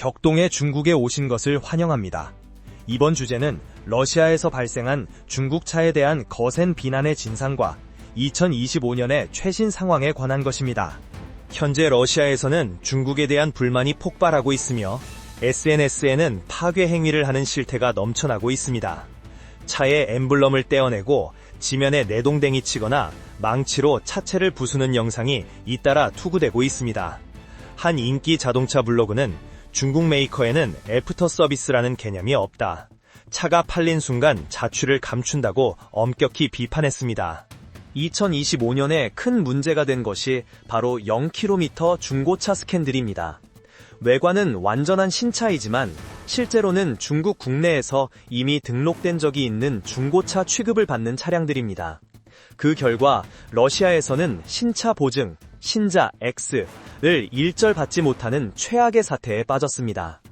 격동의 중국에 오신 것을 환영합니다. 이번 주제는 러시아에서 발생한 중국차에 대한 거센 비난의 진상과 2025년의 최신 상황에 관한 것입니다. 현재 러시아에서는 중국에 대한 불만이 폭발하고 있으며 SNS에는 파괴 행위를 하는 실태가 넘쳐나고 있습니다. 차의 엠블럼을 떼어내고 지면에 내동댕이 치거나 망치로 차체를 부수는 영상이 잇따라 투구되고 있습니다. 한 인기 자동차 블로그는 중국 메이커에는 애프터 서비스라는 개념이 없다. 차가 팔린 순간 자취를 감춘다고 엄격히 비판했습니다. 2025년에 큰 문제가 된 것이 바로 0km 중고차 스캔들입니다. 외관은 완전한 신차이지만 실제로는 중국 국내에서 이미 등록된 적이 있는 중고차 취급을 받는 차량들입니다. 그 결과 러시아에서는 신차 보증, 신자 X를 일절 받지 못하는 최악의 사태에 빠졌습니다.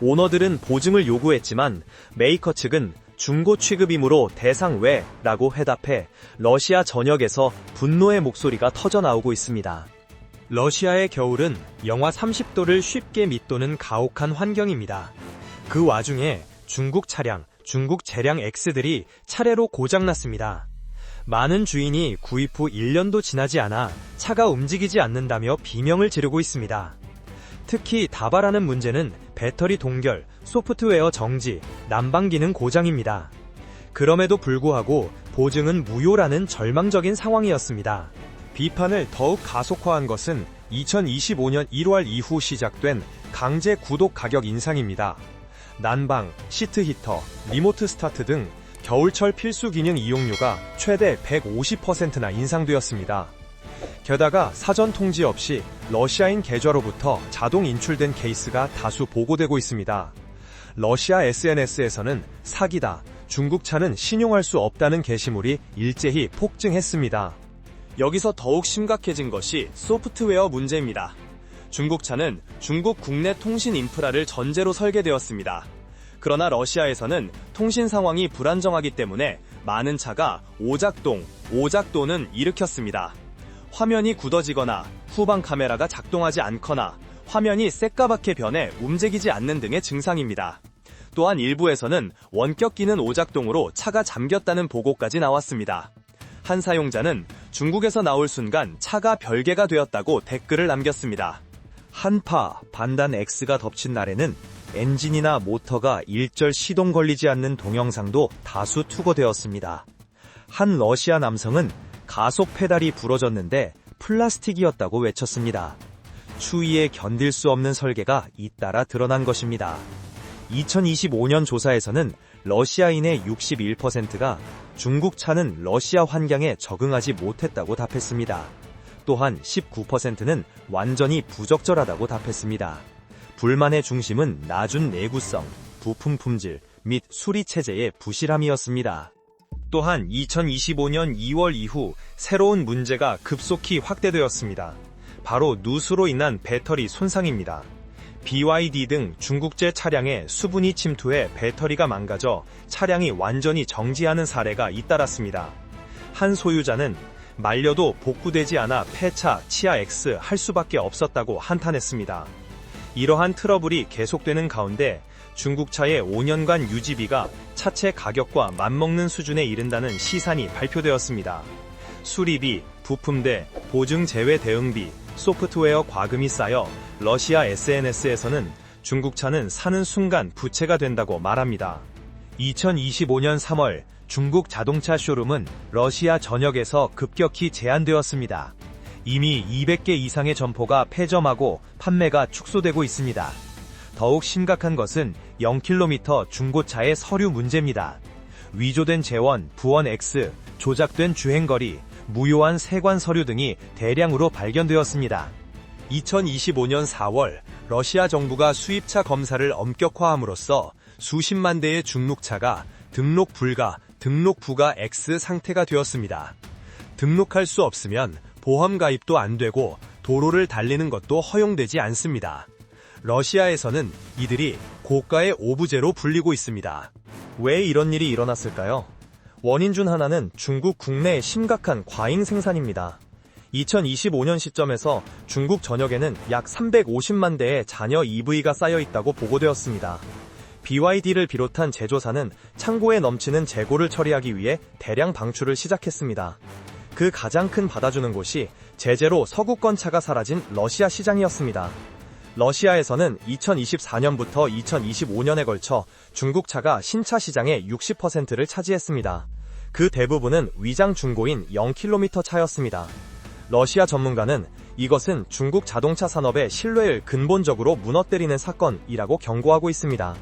오너들은 보증을 요구했지만 메이커 측은 중고 취급이므로 대상 외 라고 회답해 러시아 전역에서 분노의 목소리가 터져나오고 있습니다. 러시아의 겨울은 영하 30도를 쉽게 밑도는 가혹한 환경입니다. 그 와중에 중국 차량, 중국 재량 X들이 차례로 고장났습니다. 많은 주인이 구입 후 1년도 지나지 않아 차가 움직이지 않는다며 비명을 지르고 있습니다. 특히 다발하는 문제는 배터리 동결, 소프트웨어 정지, 난방 기능 고장입니다. 그럼에도 불구하고 보증은 무효라는 절망적인 상황이었습니다. 비판을 더욱 가속화한 것은 2025년 1월 이후 시작된 강제 구독 가격 인상입니다. 난방, 시트 히터, 리모트 스타트 등 겨울철 필수 기능 이용료가 최대 150%나 인상되었습니다. 게다가 사전 통지 없이 러시아인 계좌로부터 자동 인출된 케이스가 다수 보고되고 있습니다. 러시아 SNS에서는 사기다, 중국 차는 신용할 수 없다는 게시물이 일제히 폭증했습니다. 여기서 더욱 심각해진 것이 소프트웨어 문제입니다. 중국 차는 중국 국내 통신 인프라를 전제로 설계되었습니다. 그러나 러시아에서는 통신 상황이 불안정하기 때문에 많은 차가 오작동, 오작도는 일으켰습니다. 화면이 굳어지거나 후방 카메라가 작동하지 않거나 화면이 새까맣게 변해 움직이지 않는 등의 증상입니다. 또한 일부에서는 원격 기는 오작동으로 차가 잠겼다는 보고까지 나왔습니다. 한 사용자는 중국에서 나올 순간 차가 별개가 되었다고 댓글을 남겼습니다. 한파, 반단 X가 덮친 날에는 엔진이나 모터가 일절 시동 걸리지 않는 동영상도 다수 투고되었습니다. 한 러시아 남성은 가속 페달이 부러졌는데 플라스틱이었다고 외쳤습니다. 추위에 견딜 수 없는 설계가 잇따라 드러난 것입니다. 2025년 조사에서는 러시아인의 61%가 중국 차는 러시아 환경에 적응하지 못했다고 답했습니다. 또한 19%는 완전히 부적절하다고 답했습니다. 불만의 중심은 낮은 내구성, 부품 품질 및 수리 체제의 부실함이었습니다. 또한 2025년 2월 이후 새로운 문제가 급속히 확대되었습니다. 바로 누수로 인한 배터리 손상입니다. BYD 등 중국제 차량에 수분이 침투해 배터리가 망가져 차량이 완전히 정지하는 사례가 잇따랐습니다. 한 소유자는 말려도 복구되지 않아 폐차, 치아 X 할 수밖에 없었다고 한탄했습니다. 이러한 트러블이 계속되는 가운데 중국차의 5년간 유지비가 차체 가격과 맞먹는 수준에 이른다는 시산이 발표되었습니다. 수리비, 부품대, 보증 제외 대응비, 소프트웨어 과금이 쌓여 러시아 SNS에서는 중국차는 사는 순간 부채가 된다고 말합니다. 2025년 3월 중국 자동차 쇼룸은 러시아 전역에서 급격히 제한되었습니다. 이미 200개 이상의 점포가 폐점하고 판매가 축소되고 있습니다. 더욱 심각한 것은 0km 중고차의 서류 문제입니다. 위조된 재원, 부원 X, 조작된 주행거리, 무효한 세관 서류 등이 대량으로 발견되었습니다. 2025년 4월 러시아 정부가 수입차 검사를 엄격화함으로써 수십만 대의 중국차가 등록 불가, 등록 부가 X 상태가 되었습니다. 등록할 수 없으면 보험 가입도 안 되고 도로를 달리는 것도 허용되지 않습니다. 러시아에서는 이들이 고가의 오부제로 불리고 있습니다. 왜 이런 일이 일어났을까요? 원인 중 하나는 중국 국내의 심각한 과잉 생산입니다. 2025년 시점에서 중국 전역에는 약 350만 대의 잔여 EV가 쌓여 있다고 보고되었습니다. BYD를 비롯한 제조사는 창고에 넘치는 재고를 처리하기 위해 대량 방출을 시작했습니다. 그 가장 큰 받아주는 곳이 제재로 서구권 차가 사라진 러시아 시장이었습니다. 러시아에서는 2024년부터 2025년에 걸쳐 중국 차가 신차 시장의 60%를 차지했습니다. 그 대부분은 위장 중고인 0km 차였습니다. 러시아 전문가는 이것은 중국 자동차 산업의 신뢰를 근본적으로 무너뜨리는 사건이라고 경고하고 있습니다.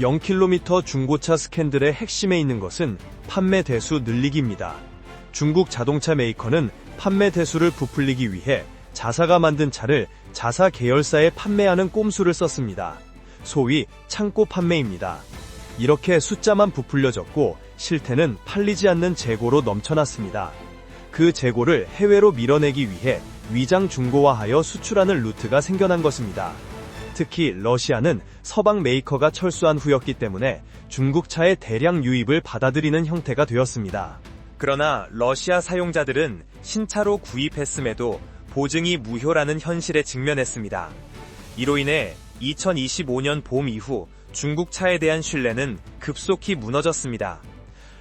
0km 중고차 스캔들의 핵심에 있는 것은 판매 대수 늘리기입니다. 중국 자동차 메이커는 판매 대수를 부풀리기 위해 자사가 만든 차를 자사 계열사에 판매하는 꼼수를 썼습니다. 소위 창고 판매입니다. 이렇게 숫자만 부풀려졌고 실태는 팔리지 않는 재고로 넘쳐났습니다. 그 재고를 해외로 밀어내기 위해 위장 중고화하여 수출하는 루트가 생겨난 것입니다. 특히 러시아는 서방 메이커가 철수한 후였기 때문에 중국 차의 대량 유입을 받아들이는 형태가 되었습니다. 그러나 러시아 사용자들은 신차로 구입했음에도 보증이 무효라는 현실에 직면했습니다. 이로 인해 2025년 봄 이후 중국 차에 대한 신뢰는 급속히 무너졌습니다.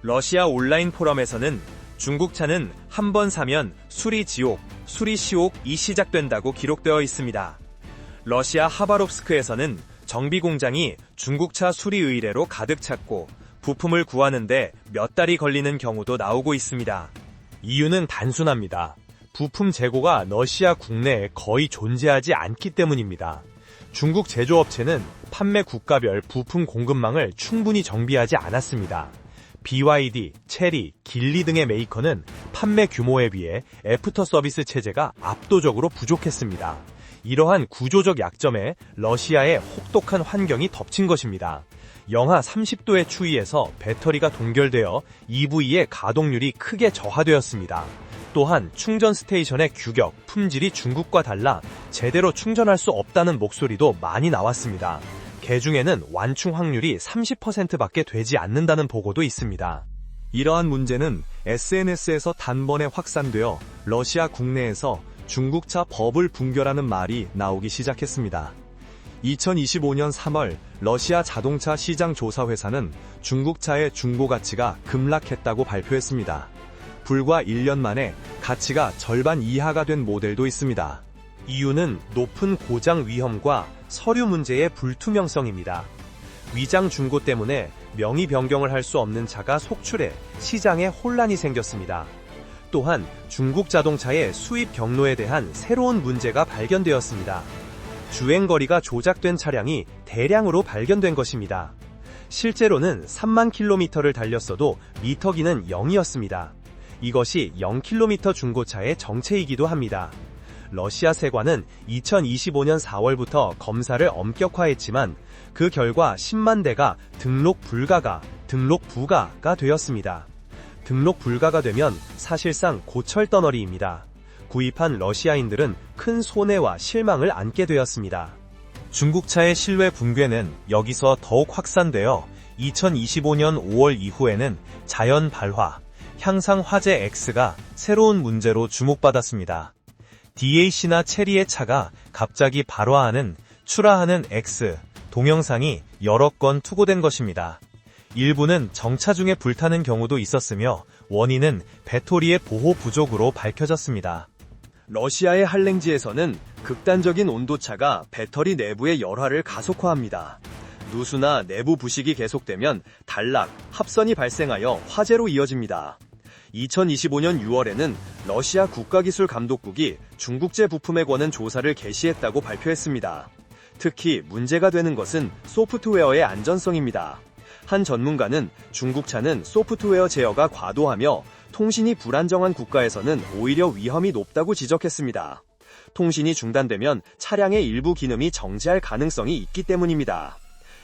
러시아 온라인 포럼에서는 중국 차는 한 번 사면 수리 지옥, 수리 시옥이 시작된다고 기록되어 있습니다. 러시아 하바롭스크에서는 정비 공장이 중국차 수리 의뢰로 가득 찼고 부품을 구하는데 몇 달이 걸리는 경우도 나오고 있습니다. 이유는 단순합니다. 부품 재고가 러시아 국내에 거의 존재하지 않기 때문입니다. 중국 제조업체는 판매 국가별 부품 공급망을 충분히 정비하지 않았습니다. BYD, 체리, 길리 등의 메이커는 판매 규모에 비해 애프터 서비스 체제가 압도적으로 부족했습니다. 이러한 구조적 약점에 러시아의 혹독한 환경이 덮친 것입니다. 영하 30도의 추위에서 배터리가 동결되어 EV의 가동률이 크게 저하되었습니다. 또한 충전 스테이션의 규격, 품질이 중국과 달라 제대로 충전할 수 없다는 목소리도 많이 나왔습니다. 개중에는 완충 확률이 30%밖에 되지 않는다는 보고도 있습니다. 이러한 문제는 SNS에서 단번에 확산되어 러시아 국내에서 중국차 버블 붕괴라는 말이 나오기 시작했습니다. 2025년 3월 러시아 자동차 시장 조사 회사는 중국차의 중고 가치가 급락했다고 발표했습니다. 불과 1년 만에 가치가 절반 이하가 된 모델도 있습니다. 이유는 높은 고장 위험과 서류 문제의 불투명성입니다. 위장 중고 때문에 명의 변경을 할 수 없는 차가 속출해 시장에 혼란이 생겼습니다. 또한 중국 자동차의 수입 경로에 대한 새로운 문제가 발견되었습니다. 주행거리가 조작된 차량이 대량으로 발견된 것입니다. 실제로는 3만 킬로미터를 달렸어도 미터기는 0이었습니다. 이것이 0km 중고차의 정체이기도 합니다. 러시아 세관은 2025년 4월부터 검사를 엄격화했지만 그 결과 10만 대가 등록 불가가, 등록 부가가 되었습니다. 등록 불가가 되면 사실상 고철 떠너리입니다. 구입한 러시아인들은 큰 손해와 실망을 안게 되었습니다. 중국차의 실외 붕괴는 여기서 더욱 확산되어 2025년 5월 이후에는 자연 발화, 향상 화재 X가 새로운 문제로 주목받았습니다. DAC나 체리의 차가 갑자기 발화하는 출하하는 X 동영상이 여러 건 투고된 것입니다. 일부는 정차 중에 불타는 경우도 있었으며 원인은 배터리의 보호 부족으로 밝혀졌습니다. 러시아의 한랭지에서는 극단적인 온도차가 배터리 내부의 열화를 가속화합니다. 누수나 내부 부식이 계속되면 단락, 합선이 발생하여 화재로 이어집니다. 2025년 6월에는 러시아 국가기술감독국이 중국제 부품에 관한 조사를 개시했다고 발표했습니다. 특히 문제가 되는 것은 소프트웨어의 안전성입니다. 한 전문가는 중국차는 소프트웨어 제어가 과도하며 통신이 불안정한 국가에서는 오히려 위험이 높다고 지적했습니다. 통신이 중단되면 차량의 일부 기능이 정지할 가능성이 있기 때문입니다.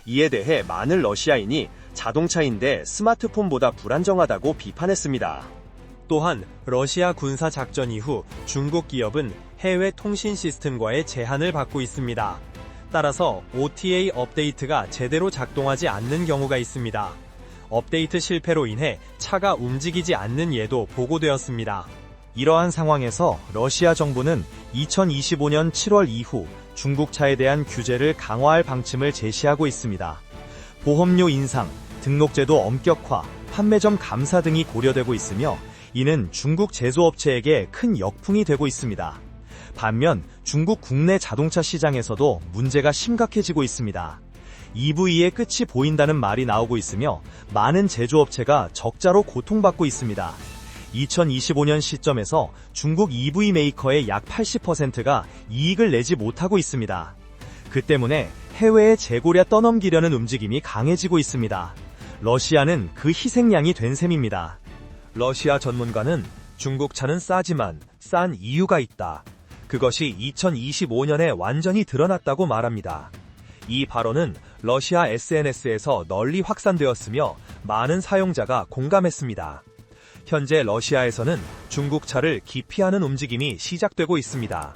이에 대해 많은 러시아인이 자동차인데 스마트폰보다 불안정하다고 비판했습니다. 또한 러시아 군사 작전 이후 중국 기업은 해외 통신 시스템과의 제한을 받고 있습니다. 따라서 OTA 업데이트가 제대로 작동하지 않는 경우가 있습니다. 업데이트 실패로 인해 차가 움직이지 않는 예도 보고되었습니다. 이러한 상황에서 러시아 정부는 2025년 7월 이후 중국차에 대한 규제를 강화할 방침을 제시하고 있습니다. 보험료 인상, 등록제도 엄격화, 판매점 감사 등이 고려되고 있으며 이는 중국 제조업체에게 큰 역풍이 되고 있습니다. 반면 중국 국내 자동차 시장에서도 문제가 심각해지고 있습니다. EV의 끝이 보인다는 말이 나오고 있으며 많은 제조업체가 적자로 고통받고 있습니다. 2025년 시점에서 중국 EV 메이커의 약 80%가 이익을 내지 못하고 있습니다. 그 때문에 해외에 재고랴 떠넘기려는 움직임이 강해지고 있습니다. 러시아는 그 희생양이 된 셈입니다. 러시아 전문가는 중국 차는 싸지만 싼 이유가 있다. 그것이 2025년에 완전히 드러났다고 말합니다. 이 발언은 러시아 SNS에서 널리 확산되었으며 많은 사용자가 공감했습니다. 현재 러시아에서는 중국 차를 기피하는 움직임이 시작되고 있습니다.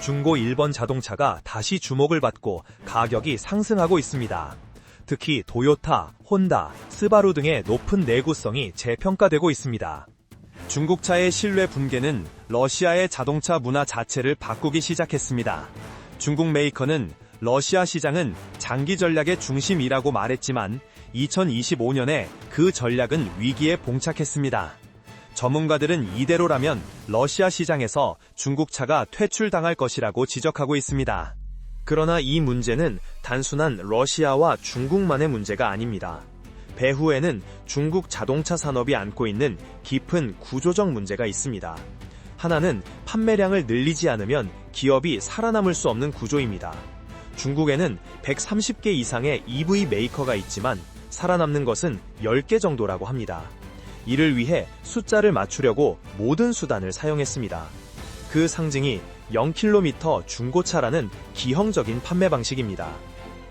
중고 일본 자동차가 다시 주목을 받고 가격이 상승하고 있습니다. 특히 도요타, 혼다, 스바루 등의 높은 내구성이 재평가되고 있습니다. 중국차의 신뢰 붕괴는 러시아의 자동차 문화 자체를 바꾸기 시작했습니다. 중국 메이커는 러시아 시장은 장기 전략의 중심이라고 말했지만 2025년에 그 전략은 위기에 봉착했습니다. 전문가들은 이대로라면 러시아 시장에서 중국차가 퇴출당할 것이라고 지적하고 있습니다. 그러나 이 문제는 단순한 러시아와 중국만의 문제가 아닙니다. 배후에는 중국 자동차 산업이 안고 있는 깊은 구조적 문제가 있습니다. 하나는 판매량을 늘리지 않으면 기업이 살아남을 수 없는 구조입니다. 중국에는 130개 이상의 EV 메이커가 있지만 살아남는 것은 10개 정도라고 합니다. 이를 위해 숫자를 맞추려고 모든 수단을 사용했습니다. 그 상징이 0km 중고차라는 기형적인 판매 방식입니다.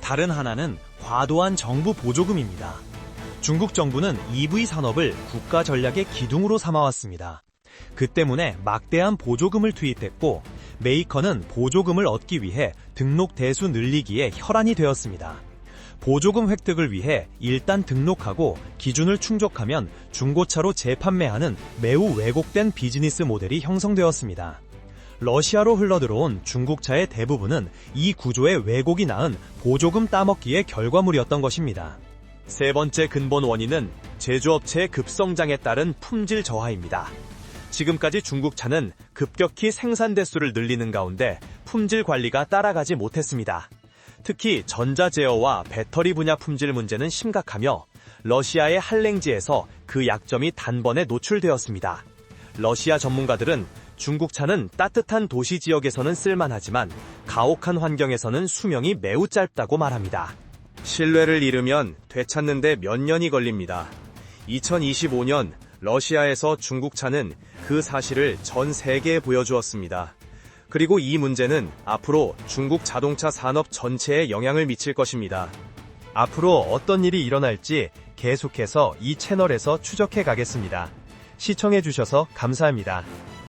다른 하나는 과도한 정부 보조금입니다. 중국 정부는 EV 산업을 국가 전략의 기둥으로 삼아왔습니다. 그 때문에 막대한 보조금을 투입했고 메이커는 보조금을 얻기 위해 등록 대수 늘리기에 혈안이 되었습니다. 보조금 획득을 위해 일단 등록하고 기준을 충족하면 중고차로 재판매하는 매우 왜곡된 비즈니스 모델이 형성되었습니다. 러시아로 흘러들어온 중국차의 대부분은 이 구조의 왜곡이 낳은 보조금 따먹기의 결과물이었던 것입니다. 세 번째 근본 원인은 제조업체의 급성장에 따른 품질 저하입니다. 지금까지 중국차는 급격히 생산 대수를 늘리는 가운데 품질 관리가 따라가지 못했습니다. 특히 전자 제어와 배터리 분야 품질 문제는 심각하며 러시아의 한랭지에서 그 약점이 단번에 노출되었습니다. 러시아 전문가들은 중국차는 따뜻한 도시 지역에서는 쓸만하지만 가혹한 환경에서는 수명이 매우 짧다고 말합니다. 신뢰를 잃으면 되찾는데 몇 년이 걸립니다. 2025년 러시아에서 중국차는 그 사실을 전 세계에 보여주었습니다. 그리고 이 문제는 앞으로 중국 자동차 산업 전체에 영향을 미칠 것입니다. 앞으로 어떤 일이 일어날지 계속해서 이 채널에서 추적해 가겠습니다. 시청해 주셔서 감사합니다.